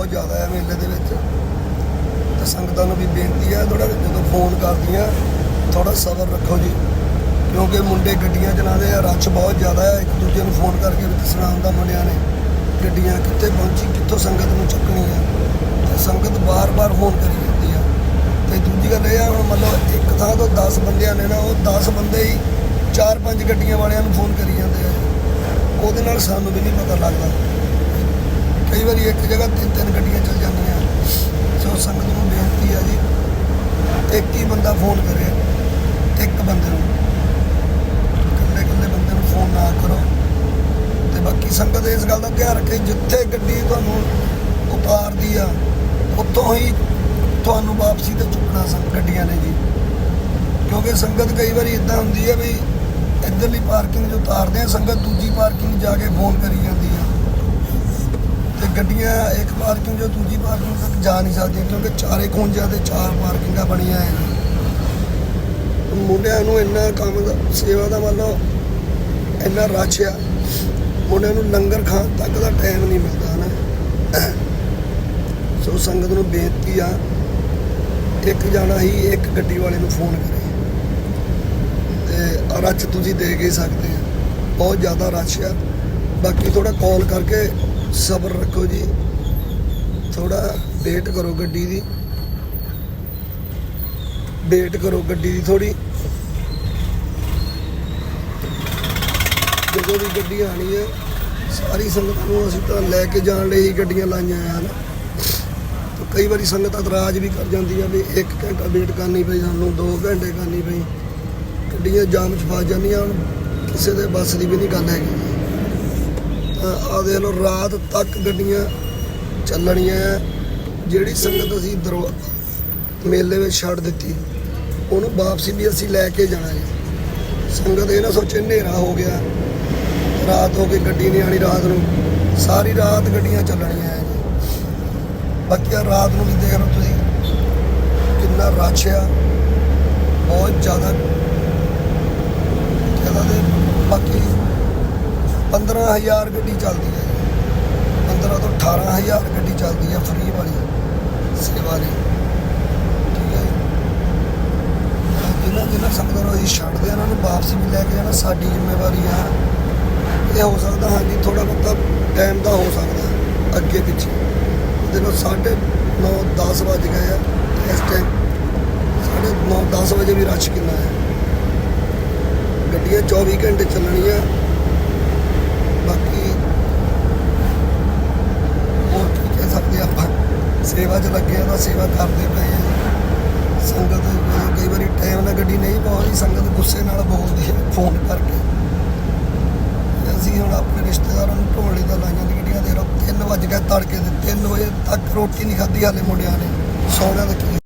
ਬਹੁਤ ਜ਼ਿਆਦਾ ਹੈ ਮੇਲੇ ਦੇ ਵਿੱਚ। ਤੇ ਸੰਗਤਾਂ ਨੂੰ ਵੀ ਬੇਨਤੀ ਹੈ ਥੋੜਾ ਜਦੋਂ ਫੋਨ ਕਰਦੀਆਂ ਥੋੜਾ ਸਬਰ ਰੱਖੋ ਜੀ। ਕਿਉਂਕਿ ਮੁੰਡੇ ਗੱਡੀਆਂ ਚਲਾਉਂਦੇ ਆ ਰੱਛ ਬਹੁਤ ਜ਼ਿਆਦਾ ਹੈ। ਇੱਕ ਦੂਜੇ ਨੂੰ ਫੋਨ ਕਰਕੇ ਵੀ ਦੱਸਣਾ ਹੁੰਦਾ ਮੁੰਡਿਆਂ ਨੇ। ਗੱਡੀਆਂ ਕਿੱਥੇ ਪਹੁੰਚੀ, ਕਿੱਥੋਂ ਸੰਗਤ ਨੂੰ ਚੱਕਣੀ ਹੈ? ਤੇ ਸੰਗਤ ਬਾਰ-ਬਾਰ ਫੋਨ ਕਰੀ ਜਾਂਦੀ ਆ। ਤੇ ਦੂਜੀ ਗੱਲ ਇਹ ਆ, ਹੁਣ ਮਤਲਬ ਇੱਕ ਥਾਂ ਤੋਂ 10 ਬੰਦਿਆਂ ਨੇ ਨਾ, ਉਹ 10 ਬੰਦੇ ਹੀ 4-5 ਗੱਡੀਆਂ ਵਾਲਿਆਂ ਨੂੰ ਫੋਨ ਕਰੀ ਜਾਂਦੇ ਆ। ਉਹਦੇ ਨਾਲ ਸਾਨੂੰ ਵੀ ਨਹੀਂ ਪਤਾ ਲੱਗਦਾ। ਕਈ ਵਾਰੀ ਇੱਕ ਜਗ੍ਹਾ ਤਿੰਨ ਤਿੰਨ ਗੱਡੀਆਂ ਚੱਲ ਜਾਂਦੀਆਂ। ਸੋ ਸੰਗਤ ਨੂੰ ਬੇਨਤੀ ਆ ਜੀ, ਇੱਕ ਹੀ ਬੰਦਾ ਫੋਨ ਕਰੇ, ਇੱਕ ਬੰਦੇ ਨੂੰ। ਇਕੱਲੇ ਇਕੱਲੇ ਬੰਦੇ ਨੂੰ ਫੋਨ ਨਾ ਕਰੋ। ਤੇ ਬਾਕੀ ਸੰਗਤ ਇਸ ਗੱਲ ਦਾ ਧਿਆਨ ਰੱਖੇ, ਜਿੱਥੇ ਗੱਡੀ ਤੁਹਾਨੂੰ ਉਤਾਰਦੀ ਆ, ਉੱਥੋਂ ਹੀ ਤੁਹਾਨੂੰ ਵਾਪਸੀ ਤੇ ਚੁੱਕਣਾ ਸੰ, ਗੱਡੀਆਂ ਨੇ ਜੀ। ਕਿਉਂਕਿ ਸੰਗਤ ਕਈ ਵਾਰੀ ਇਦਾਂ ਹੁੰਦੀ ਹੈ ਵੀ ਇੱਧਰਲੀ ਪਾਰਕਿੰਗ 'ਚ ਉਤਾਰਦੇ ਆ, ਸੰਗਤ ਦੂਜੀ ਪਾਰਕਿੰਗ ਜਾ ਕੇ ਫੋਨ ਕਰੀ ਜਾਂਦੀ ਆ। ਗੱਡੀਆਂ ਇੱਕ ਪਾਰਕਿੰਗ ਜੋ ਦੂਜੀ ਪਾਰਕਿੰਗ ਤੱਕ ਜਾ ਨਹੀਂ ਸਕਦੀਆਂ ਕਿਉਂਕਿ ਚਾਰੇ ਖੂੰਜਾਂ ਤੇ ਚਾਰ ਪਾਰਕਿੰਗਾਂ ਬਣੀਆਂ ਹੈ ਮੁੰਡਿਆਂ ਨੂੰ ਇੰਨਾ ਕੰਮ ਦਾ, ਸੇਵਾ ਦਾ ਮੰਨ ਇੰਨਾ ਰਸ਼ ਆ, ਮੁੰਡਿਆਂ ਨੂੰ ਲੰਗਰ ਖਾਣ ਤੱਕ ਦਾ ਟਾਈਮ ਨਹੀਂ ਮਿਲਦਾ ਨਾ ਸੋ ਸੰਗਤ ਨੂੰ ਬੇਨਤੀ ਆ, ਇੱਕ ਜਾਣਾ ਹੀ ਇੱਕ ਗੱਡੀ ਵਾਲੇ ਨੂੰ ਫੋਨ ਕਰੇ। ਤੇ ਰੱਛ ਤੁਸੀਂ ਦੇ ਕੇ ਸਕਦੇ ਆ। ਬਹੁਤ ਜ਼ਿਆਦਾ ਰਸ਼ ਆ। ਬਾਕੀ ਥੋੜਾ ਕਾਲ ਕਰਕੇ ਸਬਰ ਰੱਖੋ ਜੀ। ਥੋੜਾ ਵੇਟ ਕਰੋ ਗੱਡੀ ਦੀ। ਵੇਟ ਕਰੋ ਗੱਡੀ ਦੀ ਥੋੜੀ ਜਦੋਂ ਵੀ ਗੱਡੀ ਆਣੀ ਹੈ, ਸਾਰੀ ਸੰਗਤ ਨੂੰ ਅਸੀਂ ਤਾਂ ਲੈ ਕੇ ਜਾਣ ਲਈ ਹੀ ਗੱਡੀਆਂ ਲਾਈਆਂ ਹਨ। ਕਈ ਵਾਰੀ ਸੰਗਤ ਇਤਰਾਜ਼ ਵੀ ਕਰ ਜਾਂਦੀ ਆ ਵੀ 1 ਘੰਟਾ ਵੇਟ ਕਰਨੀ ਪਈ, ਸਾਨੂੰ 2 ਘੰਟੇ ਕਰਨੀ ਪਈ। ਗੱਡੀਆਂ ਜਾਮ 'ਚ ਫਸ ਜਾਂਦੀਆਂ, ਹੁਣ ਕਿਸੇ ਦੇ ਬੱਸ ਦੀ ਵੀ ਨਹੀਂ ਗੱਲ ਹੈਗੀ। ਆ ਦੇਖ ਲਓ ਰਾਤ ਤੱਕ ਗੱਡੀਆਂ ਚੱਲਣੀਆਂ ਆ। ਜਿਹੜੀ ਸੰਗਤ ਅਸੀਂ ਦਰਵਾ ਮੇਲੇ ਵਿੱਚ ਛੱਡ ਦਿੱਤੀ, ਉਹਨੂੰ ਵਾਪਸੀ ਵੀ ਅਸੀਂ ਲੈ ਕੇ ਜਾਣਾ ਜੀ। ਸੰਗਤ ਇਹ ਨਾ ਸੋਚੇ ਹਨੇਰਾ ਹੋ ਗਿਆ। ਰਾਤ ਹੋ ਕੇ ਗੱਡੀ ਨਹੀਂ ਆਣੀ ਰਾਤ ਨੂੰ। ਸਾਰੀ ਰਾਤ ਗੱਡੀਆਂ ਚੱਲਣੀਆਂ ਹੈ ਜੀ। ਬਾਕੀ ਆਹ ਰਾਤ ਨੂੰ ਵੀ ਦੇਖ ਲਓ ਤੁਸੀਂ, ਕਿੰਨਾ ਰਸ਼ ਆ। ਬਹੁਤ ਜ਼ਿਆਦਾ ਕਹਿੰਦਾ ਤੇ ਬਾਕੀ 15000 ਗੱਡੀ ਚੱਲਦੀ ਹੈ ਜੀ। 15 ਤੋਂ 18000 ਗੱਡੀ ਚੱਲਦੀ ਹੈ ਫ੍ਰੀ ਵਾਲੀ ਸੇਵਾ ਲਈ। ਠੀਕ ਹੈ ਜੀ। ਜਿਨ੍ਹਾਂ ਜਿਨ੍ਹਾਂ ਸੰਗਤਾਂ ਨੂੰ ਅਸੀਂ ਛੱਡਦੇ ਆ ਉਹਨਾਂ ਨੂੰ ਵਾਪਸ ਵੀ ਲੈ ਕੇ ਜਾਣਾ ਸਾਡੀ ਜ਼ਿੰਮੇਵਾਰੀ ਆ। ਇਹ ਹੋ ਸਕਦਾ ਹਾਂਜੀ ਥੋੜਾ ਬਹੁਤਾ ਟਾਈਮ ਦਾ ਹੋ ਸਕਦਾ ਅੱਗੇ ਪਿੱਛੇ। ਦੇਖੋ ਸਾਢੇ 9 10 ਵੱਜ ਗਏ ਆ, ਇਸ ਟਾਈਮ ਸਾਢੇ 9 10 ਵਜੇ ਵੀ ਰਸ਼ ਕਿੰਨਾ ਹੈ। ਗੱਡੀਆਂ 24 ਘੰਟੇ ਚੱਲਣੀਆਂ ਬਾਕੀ ਹੋਰ ਕੀ ਕਹਿ ਸਕਦੇ ਆਪਾਂ ਸੇਵਾ 'ਚ ਲੱਗੇ ਆ ਤਾਂ ਸੇਵਾ ਕਰਦੇ ਪਏ ਆ। ਸੰਗਤ ਕਈ ਵਾਰੀ ਟਾਈਮ ਨਾਲ ਗੱਡੀ ਨਹੀਂ ਪਹੁੰਚਦੀ, ਸੰਗਤ ਗੁੱਸੇ ਨਾਲ ਬੋਲਦੀ ਹੈ ਫੋਨ ਕਰਕੇ। ਅਸੀਂ ਹੁਣ ਆਪਣੇ ਰਿਸ਼ਤੇਦਾਰਾਂ ਨੂੰ ਢੋਲੀ ਦਾ ਲਾਈਆਂ ਦੀ ਗੱਡੀਆਂ ਦੇ ਰੋ 3 ਵਜ ਗਏ ਤੜਕੇ ਦੇ 3 ਵਜੇ ਤੱਕ ਰੋਟੀ ਨਹੀਂ ਖਾਧੀ ਹਾਲੇ ਮੁੰਡਿਆਂ ਨੇ। ਸੌਣਾ ਦਾ ਕੀ